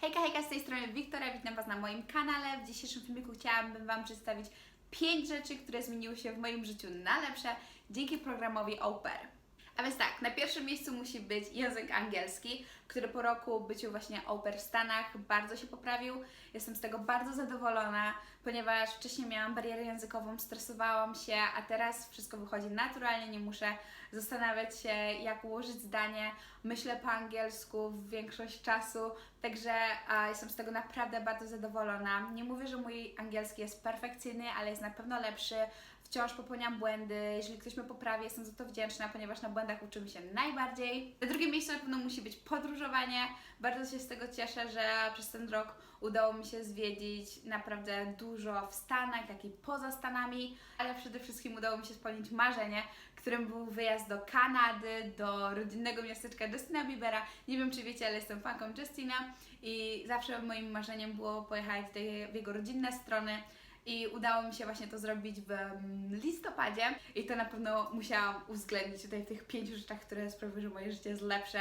Hejka, hejka, z tej strony Wiktoria, witam Was na moim kanale. W dzisiejszym filmiku chciałabym Wam przedstawić 5 rzeczy, które zmieniły się w moim życiu na lepsze dzięki programowi Au Pair. A więc tak, na pierwszym miejscu musi być język angielski, który po roku byciu właśnie au w Stanach bardzo się poprawił. Jestem z tego bardzo zadowolona, ponieważ wcześniej miałam barierę językową, stresowałam się, a teraz wszystko wychodzi naturalnie, nie muszę zastanawiać się, jak ułożyć zdanie. Myślę po angielsku w większość czasu, także a, jestem z tego naprawdę bardzo zadowolona. Nie mówię, że mój angielski jest perfekcyjny, ale jest na pewno lepszy. Wciąż popełniam błędy. Jeżeli ktoś mnie poprawi, jestem za to wdzięczna, ponieważ na błędach uczymy się najbardziej. Na drugim miejscu na pewno musi być podróżowanie. Bardzo się z tego cieszę, że przez ten rok udało mi się zwiedzić naprawdę dużo w Stanach, jak i poza Stanami, ale przede wszystkim udało mi się spełnić marzenie, którym był wyjazd do Kanady, do rodzinnego miasteczka Justina Biebera. Nie wiem, czy wiecie, ale jestem fanką Justina i zawsze moim marzeniem było pojechać w jego rodzinne strony. I udało mi się właśnie to zrobić w mm, listopadzie i to na pewno musiałam uwzględnić tutaj w tych pięciu rzeczach, które sprawiły, że moje życie jest lepsze.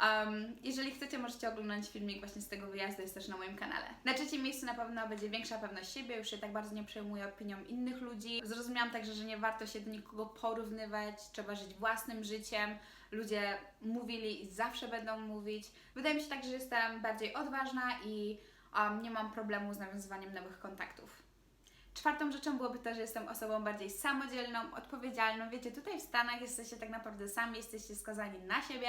Um, jeżeli chcecie, możecie oglądać filmik właśnie z tego wyjazdu, jest też na moim kanale. Na trzecim miejscu na pewno będzie większa pewność siebie, już się tak bardzo nie przejmuję opinią innych ludzi. Zrozumiałam także, że nie warto się do nikogo porównywać, trzeba żyć własnym życiem. Ludzie mówili i zawsze będą mówić. Wydaje mi się tak, że jestem bardziej odważna i um, nie mam problemu z nawiązywaniem nowych kontaktów. Czwartą rzeczą byłoby to, że jestem osobą bardziej samodzielną, odpowiedzialną. Wiecie, tutaj w Stanach jesteście tak naprawdę sami, jesteście skazani na siebie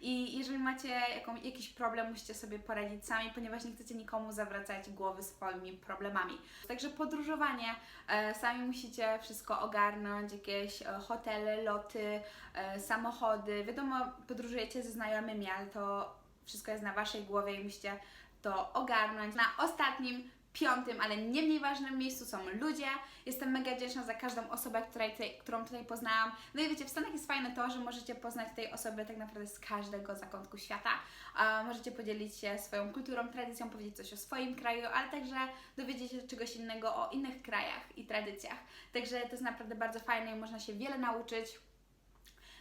i jeżeli macie jaką, jakiś problem, musicie sobie poradzić sami, ponieważ nie chcecie nikomu zawracać głowy swoimi problemami. Także podróżowanie, e, sami musicie wszystko ogarnąć, jakieś e, hotele, loty, e, samochody. Wiadomo, podróżujecie ze znajomymi, ale to wszystko jest na Waszej głowie i musicie to ogarnąć. Na ostatnim piątym, ale nie mniej ważnym miejscu są ludzie. Jestem mega wdzięczna za każdą osobę, której tutaj, którą tutaj poznałam. No i wiecie, w Stanach jest fajne to, że możecie poznać tej osoby tak naprawdę z każdego zakątku świata. A możecie podzielić się swoją kulturą, tradycją, powiedzieć coś o swoim kraju, ale także dowiedzieć się czegoś innego o innych krajach i tradycjach. Także to jest naprawdę bardzo fajne i można się wiele nauczyć.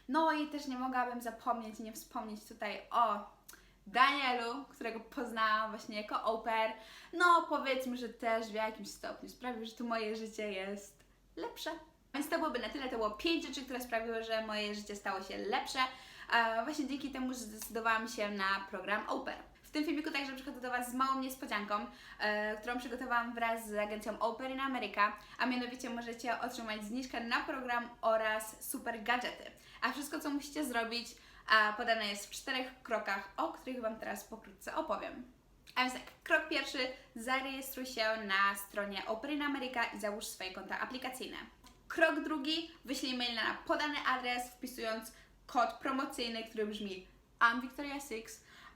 No i też nie mogłabym zapomnieć nie wspomnieć tutaj o Danielu, którego poznałam właśnie jako pair. No powiedzmy, że też w jakimś stopniu sprawił, że to moje życie jest lepsze. Więc to byłoby na tyle, to było pięć rzeczy, które sprawiły, że moje życie stało się lepsze. Właśnie dzięki temu, że zdecydowałam się na program pair. W tym filmiku także przychodzę do Was z małą niespodzianką, e, którą przygotowałam wraz z agencją Pair in America, a mianowicie możecie otrzymać zniżkę na program oraz super gadżety. A wszystko, co musicie zrobić, a podane jest w czterech krokach, o których Wam teraz pokrótce opowiem. A więc tak, krok pierwszy, zarejestruj się na stronie Open America i załóż swoje konta aplikacyjne. Krok drugi, wyślij mail na podany adres, wpisując kod promocyjny, który brzmi I'm Victoria 6,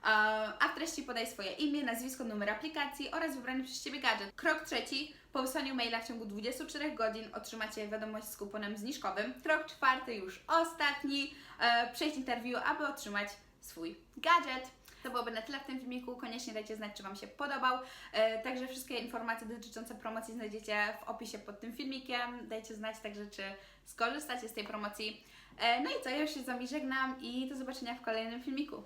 a w treści podaj swoje imię, nazwisko, numer aplikacji oraz wybrany przez Ciebie gadżet. Krok trzeci, po wysłaniu maila w ciągu 24 godzin otrzymacie wiadomość z kuponem zniżkowym. Krok czwarty, już ostatni, e, przejść interview, aby otrzymać swój gadżet. To byłoby na tyle w tym filmiku. Koniecznie dajcie znać, czy Wam się podobał. E, także wszystkie informacje dotyczące promocji znajdziecie w opisie pod tym filmikiem. Dajcie znać także, czy skorzystacie z tej promocji. E, no i co, ja już się z Wami żegnam i do zobaczenia w kolejnym filmiku.